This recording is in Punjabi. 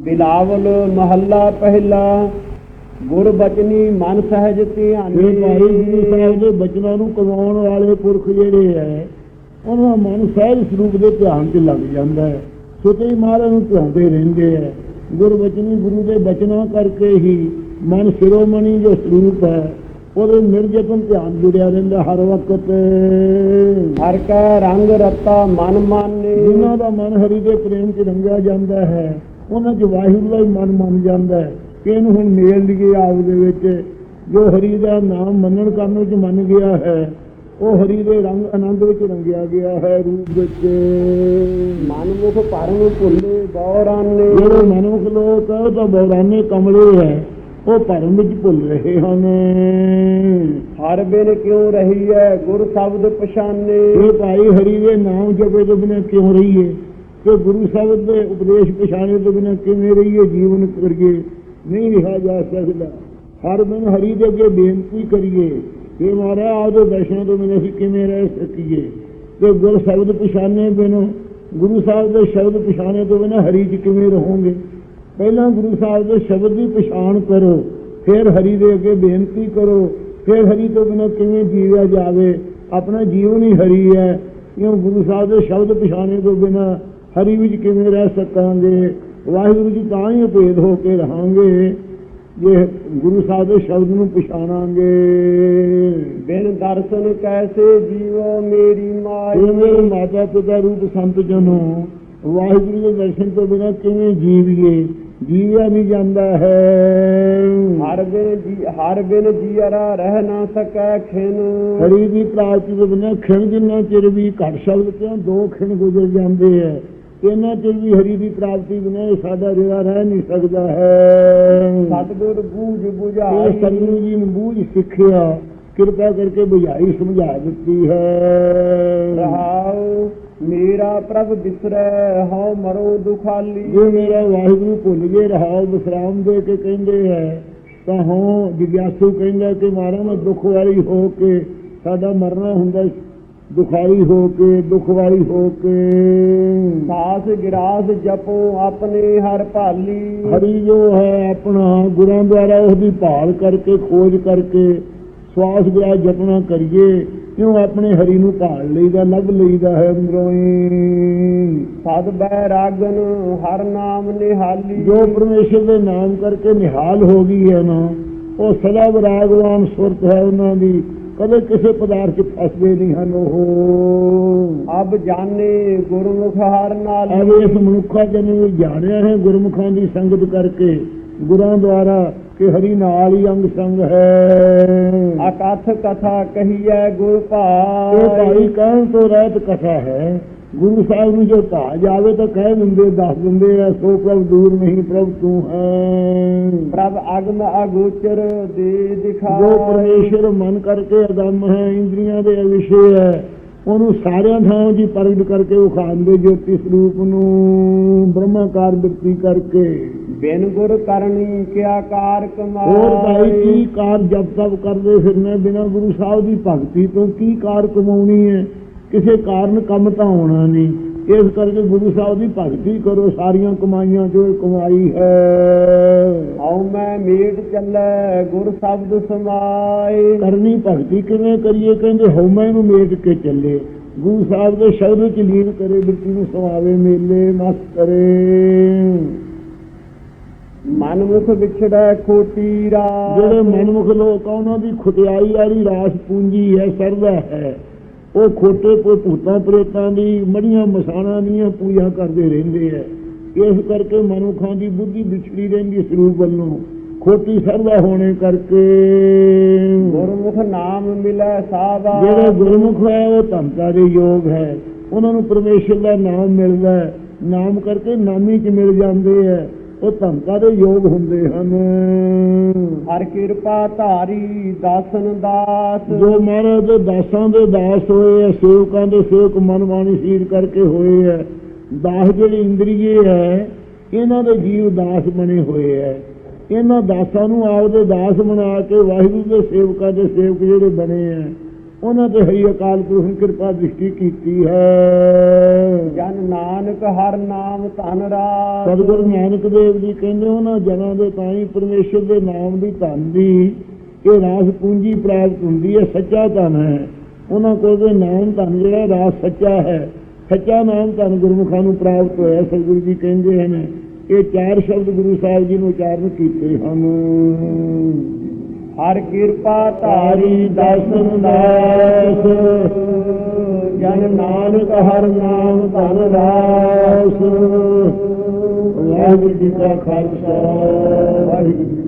ਬਿਲਾਵਲ ਮਹੱਲਾ ਪਹਿਲਾ ਗੁਰ ਬਚਨੀ ਮਨ ਸਹਿਜ ਧਿਆਨੀ ਇਹ ਭਾਈ। ਗੁਰੂ ਸਾਹਿਬ ਦੇ ਬਚਨਾਂ ਨੂੰ ਕਮਾਉਣ ਵਾਲੇ ਪੁਰਖ ਜਿਹੜੇ ਹੈ ਉਹਨਾਂ ਦਾ ਮਨ ਸਹਿਜ ਸਰੂਪ ਦੇ ਧਿਆਨ 'ਚ ਲੱਗ ਜਾਂਦਾ ਹੈ ਸੁਤੇ ਮਹਾਰਾਜ ਨੂੰ ਧਿਆਉਂਦੇ ਰਹਿੰਦੇ ਹੈ ਗੁਰਬਚਨੀ ਗੁਰੂ ਦੇ ਬਚਨਾਂ ਕਰਕੇ ਹੀ ਮਨ ਸਿਰੋਮਣੀ ਜੋ ਸਰੂਪ ਹੈ ਉਹਦੇ ਨਿਰਜਤਨ ਧਿਆਨ ਜੁੜਿਆ ਰਹਿੰਦਾ ਹਰ ਵਕਤ। ਹਰ ਕੈ ਰੰਗ ਰਤਾ ਮਨ ਮਾਨੇ। ਜਿਨ੍ਹਾਂ ਦਾ ਮਨ ਹਰੀ ਦੇ ਪ੍ਰੇਮ 'ਚ ਰੰਗਿਆ ਜਾਂਦਾ ਹੈ ਉਹਨਾਂ 'ਚ ਵਾਹਿਗੁਰੂ ਦਾ ਹੀ ਮਨ ਮੰਨ ਜਾਂਦਾ ਹੈ ਕਿ ਇਹਨੂੰ ਹੁਣ ਮੇਲ ਲਈਏ ਆਪ ਦੇ ਵਿੱਚ। ਜੋ ਹਰੀ ਦਾ ਨਾਮ ਮੰਨਣ ਕਰਨ ਵਿੱਚ ਮੰਨ ਗਿਆ ਹੈ ਉਹ ਹਰੀ ਦੇ ਰੰਗ ਆਨੰਦ ਵਿੱਚ ਰੰਗਿਆ ਗਿਆ ਹੈ ਰੂਪ ਵਿੱਚ। ਮਨ ਮੁਖ ਭਰਮ ਭੁੱਲੇ ਗੌਰਾਨੇ। ਜਿਹੜੇ ਮਨੁੱਖ ਲੋਕ ਉਹ ਤਾਂ ਬੌਰਾਨੇ ਕਮਲੇ ਹੈ ਉਹ ਭਰਮ ਵਿੱਚ ਭੁੱਲ ਰਹੇ ਹਨ। ਹਰ ਬਿਨ ਕਿਉ ਰਹੀ ਹੈ ਗੁਰ ਸ਼ਬਦ ਪਛਾਨੇ। ਇਹ ਭਾਈ ਹਰੀ ਦੇ ਨਾਮ ਜਪੇ ਤੋਂ ਬਿਨਾਂ ਕਿਉਂ ਰਹੀਏ? ਕਿ ਗੁਰੂ ਸਾਹਿਬ ਦੇ ਉਪਦੇਸ਼ ਪਛਾਣੇ ਤੋਂ ਬਿਨਾਂ ਕਿਵੇਂ ਰਹੀਏ, ਜੀਵਨ ਕਰੀਏ? ਨਹੀਂ ਰਿਹਾ ਜਾ ਸਕਦਾ। ਹਰ ਦਿਨ ਹਰੀ ਦੇ ਅੱਗੇ ਬੇਨਤੀ ਕਰੀਏ ਕਿ ਮਹਾਰਾਜ ਆਪਦੇ ਦਰਸ਼ਨਾਂ ਤੋਂ ਬਿਨਾਂ ਅਸੀਂ ਕਿਵੇਂ ਰਹਿ ਸਕੀਏ? ਤੇ ਗੁਰ ਸ਼ਬਦ ਪਛਾਣੇ ਬਿਨਾਂ, ਗੁਰੂ ਸਾਹਿਬ ਦੇ ਸ਼ਬਦ ਪਛਾਣੇ ਤੋਂ ਬਿਨਾਂ ਹਰੀ 'ਚ ਕਿਵੇਂ ਰਹੋਗੇ? ਪਹਿਲਾਂ ਗੁਰੂ ਸਾਹਿਬ ਦੇ ਸ਼ਬਦ ਦੀ ਪਛਾਣ ਕਰੋ, ਫਿਰ ਹਰੀ ਦੇ ਅੱਗੇ ਬੇਨਤੀ ਕਰੋ, ਫਿਰ ਹਰੀ ਤੋਂ ਬਿਨਾਂ ਕਿਵੇਂ ਜੀਵਿਆ ਜਾਵੇ? ਆਪਣਾ ਜੀਵਨ ਹੀ ਹਰੀ ਹੈ। ਕਿਉਂ? ਗੁਰੂ ਸਾਹਿਬ ਦੇ ਸ਼ਬਦ ਪਛਾਣੇ ਤੋਂ ਬਿਨਾਂ ਹਰੀ ਵਿੱਚ ਕਿਵੇਂ ਰਹਿ ਸਕਾਂਗੇ? ਵਾਹਿਗੁਰੂ ਜੀ ਤਾਂ ਹੀ ਭੇਦ ਹੋ ਕੇ ਰਹਾਂਗੇ। ਜੇ ਗੁਰੂ ਸਾਹਿਬ ਦੇ ਸ਼ਬਦ ਨੂੰ ਪਛਾਣਾਂਗੇ। ਬਿਨ ਦਰਸ਼ਨ ਕੈਸੇ ਜੀਵੋ ਮੇਰੀ ਮਾਈ? ਮੇਰੇ ਮਾਤਾ ਪਿਤਾ ਰੂਪ ਸੰਤ ਜਨੋ ਵਾਹਿਗੁਰੂ ਦੇ ਦਰਸ਼ਨ ਤੋਂ ਬਿਨਾਂ ਕਿਵੇਂ ਜੀਵੀਏ? ਜੀਵਿਆ ਨਹੀਂ ਜਾਂਦਾ ਹੈ। ਹਰ ਬਿਨ ਜੀ ਹਰ ਬਿਨ ਜੀਅਰਾ ਰਹਿ ਨਾ ਸਕੈ ਖਿਨ। ਹਰੀ ਦੀ ਪ੍ਰਾਪਤੀ ਤੋਂ ਬਿਨਾਂ ਖਿਣ ਜਿੰਨਾ ਚਿਰ ਵੀ ਘੱਟ ਸ਼ਬਦ ਕਿਉਂ ਦੋ ਖਿਣ ਗੁਜ਼ਰ ਜਾਂਦੇ ਹੈ ਇਹਨਾਂ ਚਿਰ ਵੀ ਹਰੀ ਦੀ ਪ੍ਰਾਪਤੀ ਬਿਨਾਂ ਸਾਡਾ ਰਿਵਾ ਰਹਿ ਨਹੀਂ ਸਕਦਾ ਹੈ। ਸਤਿਗੁਰ ਬੂਝ ਇਹ 부ਝਾਈ ਸਤਿਗੁਰੂ ਜੀ ਨੇ ਬੂਝ ਸਿੱਖਿਆ ਕਿਰਪਾ ਕਰਕੇ ਬੁਝਾਈ ਸਮਝਾ ਦਿੱਤੀ ਹੈ। ਰਹਾਉ ਮੇਰਾ ਪ੍ਰਭ ਬਿਸਰੈ ਹਉ ਮਰੋ ਦੁਖਾਲੀ। ਜੇ ਮੇਰਾ ਵਾਹਿਗੁਰੂ ਭੁੱਲ ਗਏ ਰਹਾਉ ਵਿਸਰਾਮ ਦੇ ਕੇ ਕਹਿੰਦੇ ਹੈ ਤਾਂ ਹਾਂ ਜਿਗਿਆਸੂ ਕਹਿੰਦਾ ਕਿ ਮਾਰਾ ਮੈਂ ਦੁੱਖ ਵਾਲੀ ਹੋ ਕੇ ਸਾਡਾ ਮਰਨਾ ਹੁੰਦਾ ਦੁਖਾਈ ਹੋ ਕੇ ਦੁੱਖ ਵਾਲੀ ਹੋ ਕੇ। ਸਾਸ ਗਿਰਾਸ ਜਪੋ ਆਪਣੇ ਹਰ ਭਾਲੀ। ਹਰੀ ਜੋ ਹੈ ਆਪਣਾ ਗੁਰਾਂ ਦੁਆਰਾ ਉਹਦੀ ਭਾਲ ਕਰਕੇ ਖੋਜ ਕਰਕੇ ਸਵਾਸ ਗਿਆ ਜਪਣਾ ਕਰੀਏ ਕਿਉਂ ਆਪਣੇ ਹਰੀ ਨੂੰ ਭਾਲ ਲਈਦਾ ਲੱਭ ਲਈਦਾ ਹੈ ਅੰਦਰੋਂ ਹੀ। ਸਦ ਬੈ ਰਾਗਨ ਹਰ ਨਾਮ ਨਿਹਾਲੀ। ਜੋ ਪਰਮੇਸ਼ਰ ਦੇ ਨਾਮ ਕਰਕੇ ਨਿਹਾਲ ਹੋ ਗਈ ਹੈ ਨਾ ਉਹ ਸਦਾ ਵਿਰਾਗਵਾਨ ਸੁਰਤ ਹੈ ਉਹਨਾਂ ਦੀ। ਕਦੇ ਕਿਸੇ ਪਦਾਰਥ 'ਚ ਫਸਦੇ ਨਹੀਂ ਹਨ ਉਹ। ਅਬ ਜਾਣੇ ਗੁਰਮੁਖ ਹਰ ਨਾਲ। ਐਵੇਂ ਇਸ ਮਨੁੱਖਾ ਜਨ ਜਾਣਿਆ ਹੈ ਗੁਰਮੁਖਾਂ ਦੀ ਸੰਗਤ ਕਰਕੇ। ਗੁਰਾਂ ਦੁਆਰਾ ਕਿ ਹਰੀ ਨਾਲ ਹੀ ਅੰਗ ਸੰਗ ਹੈ। ਅਕਥ ਕਥਾ ਕਹੀਐ ਗੁਰ ਇਹ ਭਾਈ ਭਾਈ ਕਹਿਣ ਤੋਂ ਰਹਿਤ ਕਥਾ ਹੈ। ਗੁਰੂ ਸਾਹਿਬ ਨੂੰ ਜੋ ਭਾ ਜਾਵੇ ਤਾਂ ਕਹਿ ਦਿੰਦੇ ਦੱਸ ਦਿੰਦੇ ਆ ਸੋ ਪ੍ਰਭ ਦੂਰ ਨਹੀਂ ਪ੍ਰਭ ਤੂੰ ਹੈ। ਪ੍ਰਭ ਅਗਮ ਅਗੋਚਰ ਦੇ ਦਿਖਾ ਜੋ ਪਰਮੇਸ਼ਰ ਮਨ ਕਰਕੇ ਅਦਮ ਹੈ ਇੰਦਰੀਆਂ ਦੇ ਵਿਸ਼ੇ ਹੈ ਉਹਨੂੰ ਸਾਰਿਆਂ ਥਾਂ ਜੀ ਪ੍ਰਗਟ ਕਰਕੇ ਉਖਾਂਦੇ ਜੋਤੀ ਸਰੂਪ ਨੂੰ ਬ੍ਰਹਮਾਕਾਰ ਬਿਰਤੀ ਕਰਕੇ। ਬਿਨ ਗੁਰ ਕਰਨੀ ਕਿਆ ਕਾਰ ਕਮਾਈ ਹੋਰ ਭਾਈ ਕੀ ਕਾਰ ਜਪ ਤਪ ਕਰਦੇ ਫਿਰਨੇ ਬਿਨਾਂ ਗੁਰੂ ਸਾਹਿਬ ਦੀ ਭਗਤੀ ਤੋਂ? ਕੀ ਕਾਰ ਕਮਾਉਣੀ ਹੈ? ਕਿਸੇ ਕਾਰਨ ਕੰਮ ਤਾਂ ਹੋਣਾ ਨਹੀਂ। ਇਸ ਕਰਕੇ ਗੁਰੂ ਸਾਹਿਬ ਦੀ ਭਗਤੀ ਕਰੋ ਸਾਰੀਆਂ ਕਮਾਈਆਂ ਜੋ ਕਮਾਈ ਹੈ। ਆਉ ਮੈਂ ਮੇਟ ਚੱਲੈ ਗੁਰ ਸ਼ਬਦ ਸਮਾਏ ਕਰਨੀ ਭਗਤੀ ਕਿਵੇਂ ਕਰੀਏ? ਕਹਿੰਦੇ ਹਉਮੈ ਨੂੰ ਮੇਟ ਕੇ ਚੱਲੇ। ਗੁਰੂ ਸਾਹਿਬ ਦੇ ਸ਼ਬਦ ਵਿੱਚ ਲੀਨ ਕਰੇ ਬਿਰਤੀ ਨੂੰ ਸਮਾਵੇ ਮੇਲੇ ਮਸਤ ਕਰੇ। ਮਨ ਮੁਖ ਵਿਛੜੈ ਖੋਟੀ ਰਾ ਜਿਹੜੇ ਮਨਮੁਖ ਲੋਕ ਆ ਉਹਨਾਂ ਦੀ ਖੁਟਿਆਈ ਵਾਲੀ ਰਾਸ ਪੂੰਜੀ ਹੈ ਸਰਦਾ ਹੈ। ਉਹ ਖੋਟੇ ਕੋ ਭੂਤਾਂ ਪ੍ਰੇਤਾਂ ਦੀ ਮੜੀਆਂ ਮਸਾਣਾਂ ਦੀਆਂ ਪੂਜਾ ਕਰਦੇ ਰਹਿੰਦੇ ਐ ਇਸ ਕਰਕੇ ਮਨੁੱਖਾਂ ਦੀ ਬੁੱਧੀ ਵਿਛੜੀ ਰਹਿੰਦੀ ਸਰੂਪ ਵੱਲੋਂ ਖੋਟੀ ਸਰਦਾ ਹੋਣੇ ਕਰਕੇ ਗੁਰਮੁਖ ਨਾਮ ਮਿਲੈ ਸਾਵਾ ਜਿਹੜੇ ਗੁਰਮੁਖ ਹੈ ਉਹ ਧੰਤਾ ਦੇ ਯੋਗ ਹੈ। ਉਹਨਾਂ ਨੂੰ ਪਰਮੇਸ਼ਰ ਦਾ ਨਾਮ ਮਿਲਦਾ ਹੈ। ਨਾਮ ਕਰਕੇ ਨਾਮੀ ਚ ਮਿਲ ਜਾਂਦੇ ਹੈ ਉਹ ਧੰਤਾ ਦੇ ਯੋਗ ਹੁੰਦੇ ਹਨ। ਹਰ ਕਿਰਪਾ ਧਾਰੀ ਦਾਸਨ ਦਾਸ। ਜੋ ਮਹਾਰਾਜ ਦੇ ਦਾਸਾਂ ਦੇ ਦਾਸ ਹੋਏ ਆ ਸੇਵਕਾਂ ਦੇ ਸੇਵਕ ਮਨ ਬਾਣੀ ਸੀਰ ਕਰਕੇ ਹੋਏ ਆ ਦਾਸ ਜਿਹੜੇ ਇੰਦਰੀਏ ਹੈ ਇਹਨਾਂ ਦੇ ਜੀਵ ਦਾਸ ਬਣੇ ਹੋਏ ਐ ਇਹਨਾਂ ਦਾਸਾਂ ਨੂੰ ਆਪਦੇ ਦਾਸ ਬਣਾ ਕੇ ਵਾਹਿਗੁਰੂ ਦੇ ਸੇਵਕਾਂ ਦੇ ਸੇਵਕ ਜਿਹੜੇ ਬਣੇ ਆ। ਉਹਨਾਂ ਤੇ ਹਰੀ ਅਕਾਲ ਪੁਰਖ ਨੇ ਕਿਰਪਾ ਦ੍ਰਿਸ਼ਟੀ ਕੀਤੀ ਹੈ। ਜਨ ਨਾਨਕ ਹਰ ਨਾਮ ਧਨ ਰਾਸ ਸਤਿਗੁਰੂ ਨਾਨਕ ਦੇਵ ਜੀ ਕਹਿੰਦੇ ਉਹਨਾਂ ਜਨਾਂ ਦੇ ਤਾਂ ਹੀ ਪਰਮੇਸ਼ਰ ਦੇ ਨਾਮ ਦੀ ਧਨ ਦੀ ਇਹ ਰਾਸ ਪੂੰਜੀ ਪ੍ਰਾਪਤ ਹੁੰਦੀ ਹੈ ਸੱਚਾ ਧਨ ਹੈ। ਉਹਨਾਂ ਕੋਲ ਦੇ ਨਾਮ ਧਨ ਜਿਹੜਾ ਰਾਸ ਸੱਚਾ ਹੈ ਸੱਚਾ ਨਾਮ ਧਨ ਗੁਰਮੁਖਾਂ ਨੂੰ ਪ੍ਰਾਪਤ ਹੋਇਆ ਸਤਿਗੁਰੂ ਜੀ ਕਹਿੰਦੇ ਹਨ। ਇਹ ਚਾਰ ਸ਼ਬਦ ਗੁਰੂ ਸਾਹਿਬ ਜੀ ਨੇ ਉਚਾਰਨ ਕੀਤੇ ਹਨ। ਹਰ ਕਿਰਪਾ ਧਾਰੀ ਦਰਸ਼ਨ ਦਾਸ। ਜਨ ਨਾਨਕ ਹਰ ਨਾਮ ਧਨ ਰਾਸ। ਵਾਹਿਗੁਰੂ ਜੀ ਕਾ ਖਾਲਸਾ। ਵਾਹਿਗੁਰੂ ਜੀ